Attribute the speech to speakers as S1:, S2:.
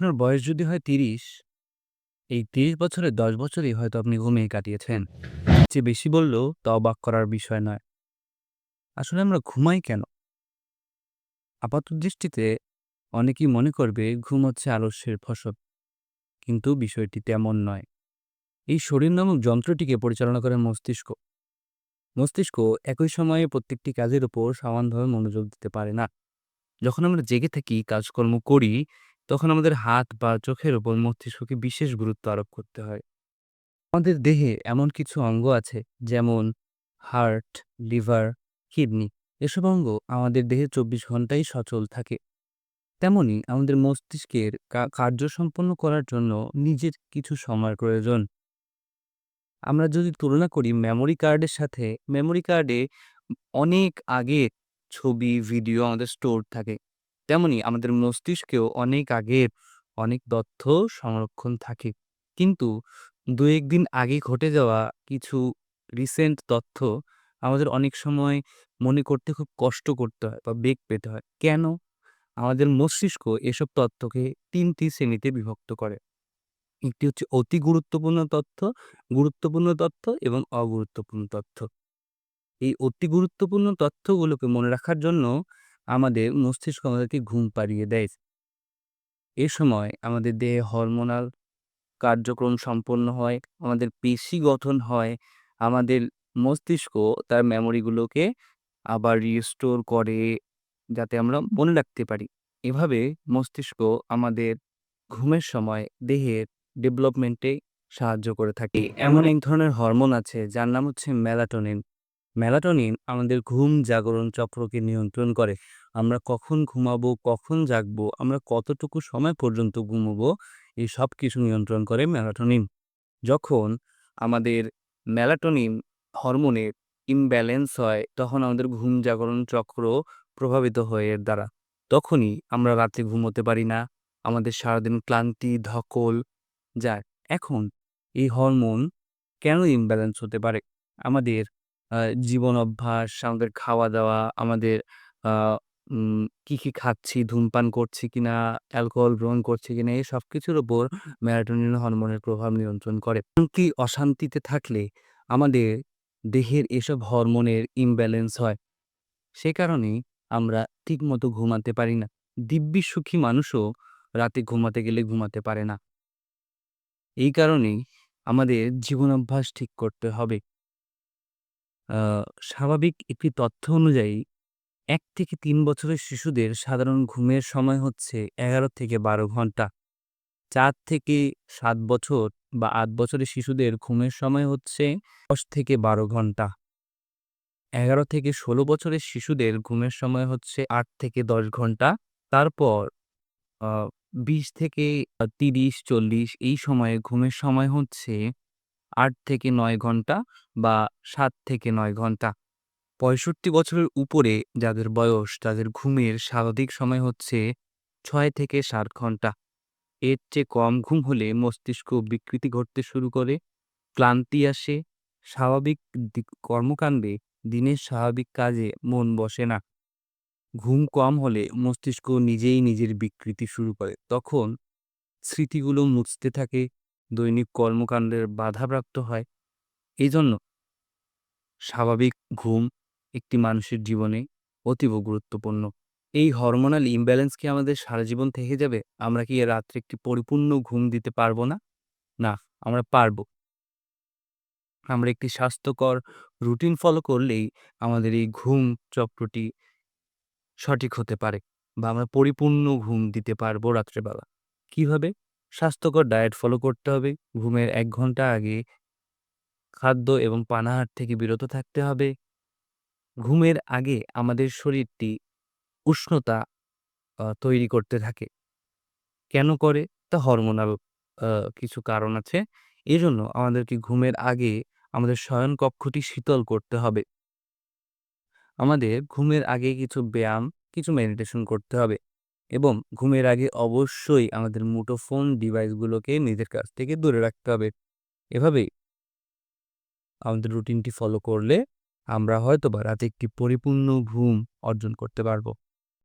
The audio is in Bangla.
S1: আপনার বয়স যদি হয় ৩০, এই ৩০ বছরের ১০ বছরই হয়তো আপনি ঘুমিয়ে কাটিয়েছেন। চেয়ে বেশি বললেও তা অবাক করার বিষয় নয়। আসলে আমরা ঘুমাই কেন? আপাত দৃষ্টিতে অনেকেই মনে করবে ঘুম হচ্ছে আলস্যের ফসল। কিন্তু বিষয়টি তেমন নয়। এই শরীর নামক যন্ত্রটিকে পরিচালনা করে মস্তিষ্ক। মস্তিষ্ক একই সময়ে প্রত্যেকটি কাজের উপর সমানভাবে মনোযোগ দিতে পারে না। যখন আমরা জেগে থাকি, কাজকর্ম করি, তখন আমাদের হাত বা চোখের উপর মস্তিষ্ককে বিশেষ গুরুত্ব আরোপ করতে হয়। আমাদের দেহে এমন কিছু অঙ্গ আছে যেমন হার্ট, লিভার, কিডনি এসব অঙ্গ আমাদের দেহে ২৪ ঘন্টাই সচল থাকে। তেমনি আমাদের মস্তিষ্কের কার্য সম্পন্ন করার জন্য নিজের কিছু সময় প্রয়োজন। আমরা যদি তুলনা করি মেমোরি কার্ডের সাথে, মেমোরি কার্ডে অনেক আগের ছবি, ভিডিও আমাদের স্টোর থাকে। তেমনি আমাদের মস্তিষ্কেও অনেক আগের অনেক তথ্য সংরক্ষণ থাকে। কিন্তু ২-১ দিন আগে ঘটে যাওয়া কিছু রিসেন্ট তথ্য আমাদের অনেক সময় মনে করতে খুব কষ্ট করতে হয় বা বেগ পেতে হয়। কেন? আমাদের মস্তিষ্ক এসব তথ্যকে তিনটি শ্রেণীতে বিভক্ত করে। একটি হচ্ছে অতি গুরুত্বপূর্ণ তথ্য, গুরুত্বপূর্ণ তথ্য এবং অগুরুত্বপূর্ণ তথ্য। এই অতি গুরুত্বপূর্ণ তথ্যগুলোকে মনে রাখার জন্য আমাদের মস্তিষ্ক আমাদেরকে ঘুম পাড়িয়ে দেয়। এ সময় আমাদের দেহে হরমোনাল কার্যক্রম সম্পন্ন হয়, আমাদের পেশি গঠন হয়, আমাদের মস্তিষ্ক তার মেমোরিগুলোকে আবার রিস্টোর করে যাতে আমরা মনে রাখতে পারি। এভাবে মস্তিষ্ক আমাদের ঘুমের সময় দেহের ডেভেলপমেন্টে সাহায্য করে থাকে। এমন এক ধরনের হরমোন আছে যার নাম হচ্ছে মেলাটোনিন। মেলাটোনিন আমাদের ঘুম জাগরণ চক্রকে নিয়ন্ত্রণ করে। আমরা কখন ঘুমাবো, কখন জাগবো, আমরা কতটুকু সময় পর্যন্ত ঘুমোবো এই সব কিছু নিয়ন্ত্রণ করে মেলাটোনিন। যখন আমাদের মেলাটোনিন হরমোনের ইমব্যালেন্স হয় তখন আমাদের ঘুম জাগরণ চক্র প্রভাবিত হয় এর দ্বারা। তখনই আমরা রাতে ঘুমোতে পারি না। আমাদের সারাদিন ক্লান্তি, ধকল যায়। এখন এই হরমোন কেন ইমব্যালেন্স হতে পারে? আমাদের জীবন অভ্যাস, আমাদের খাওয়া-দাওয়া, আমাদের আ উম কি, কি খাচ্ছি, ধূমপান করছি কিনা, অ্যালকোহল গ্রহণ করছি কিনা এই সবকিছুর উপর মেলাটোনিন হরমোনের প্রভাব নিয়ন্ত্রণ করে। এমনকি অশান্তিতে থাকলে আমাদের দেহের এসব হরমোনের ইমব্যালেন্স হয়। সে কারণেই আমরা ঠিকমতো ঘুমাতে পারি না। দিব্যি সুখী মানুষও রাতে ঘুমাতে গেলে ঘুমাতে পারে না। এই কারণেই আমাদের জীবনাভ্যাস ঠিক করতে হবে। স্বাভাবিক একটি তথ্য অনুযায়ী ১ থেকে তিন বছরের শিশুদের সাধারণ ঘুমের সময় হচ্ছে ১১ থেকে ১২ ঘণ্টা। চার থেকে সাত বছর বা আট বছরের শিশুদের ঘুমের সময় হচ্ছে ১০ থেকে ১২ ঘণ্টা। ১১ থেকে ১৬ বছরের শিশুদের ঘুমের সময় হচ্ছে আট থেকে ১০ ঘণ্টা। তারপর ২০ থেকে তিরিশ, চল্লিশ এই সময়ে ঘুমের সময় হচ্ছে আট থেকে নয় ঘণ্টা বা সাত থেকে নয় ঘণ্টা। ৬৫ বছরের উপরে যাদের বয়স তাদের ঘুমের স্বাভাবিক সময় হচ্ছে ৬ থেকে ৭ ঘণ্টা। এর চেয়ে কম ঘুম হলে মস্তিষ্ক বিকৃতি ঘটতে শুরু করে, ক্লান্তি আসে, স্বাভাবিক কর্মকাণ্ডে দিনের স্বাভাবিক কাজে মন বসে না। ঘুম কম হলে মস্তিষ্ক নিজেই নিজের বিকৃতি শুরু করে। তখন স্মৃতিগুলো মুছতে থাকে, দৈনিক কর্মকাণ্ডের বাধাপ্রাপ্ত হয়। এজন্য স্বাভাবিক ঘুম একটি মানুষের জীবনে অতীব গুরুত্বপূর্ণ। এই হরমোনাল ইমব্যালেন্স কি আমাদের সারাজীবন থেকে যাবে? আমরা কি রাত্রে একটি পরিপূর্ণ ঘুম দিতে পারব না? না, আমরা পারব। আমরা একটি স্বাস্থ্যকর রুটিন ফলো করলেই আমাদের এই ঘুম চক্রটি সঠিক হতে পারে বা আমরা পরিপূর্ণ ঘুম দিতে পারব রাত্রেবেলা। কীভাবে? স্বাস্থ্যকর ডায়েট ফলো করতে হবে। ঘুমের এক ঘণ্টা আগে খাদ্য এবং পানাহার থেকে বিরত থাকতে হবে। ঘুমের আগে আমাদের শরীরটি উষ্ণতা তৈরি করতে থাকে। কেন করে? তা হরমোনাল কিছু কারণ আছে। এজন্য আমাদেরকে ঘুমের আগে আমাদের শয়নকক্ষটি শীতল করতে হবে। আমাদের ঘুমের আগে কিছু ব্যায়াম, কিছু মেডিটেশন করতে হবে এবং ঘুমের আগে অবশ্যই আমাদের মুঠোফোন ডিভাইসগুলোকে নিজের কাছ থেকে দূরে রাখতে হবে। এভাবেই আমাদের রুটিনটি ফলো করলে আমরা হয়তোবা রাতে একটি পরিপূর্ণ ঘুম অর্জন করতে পারব।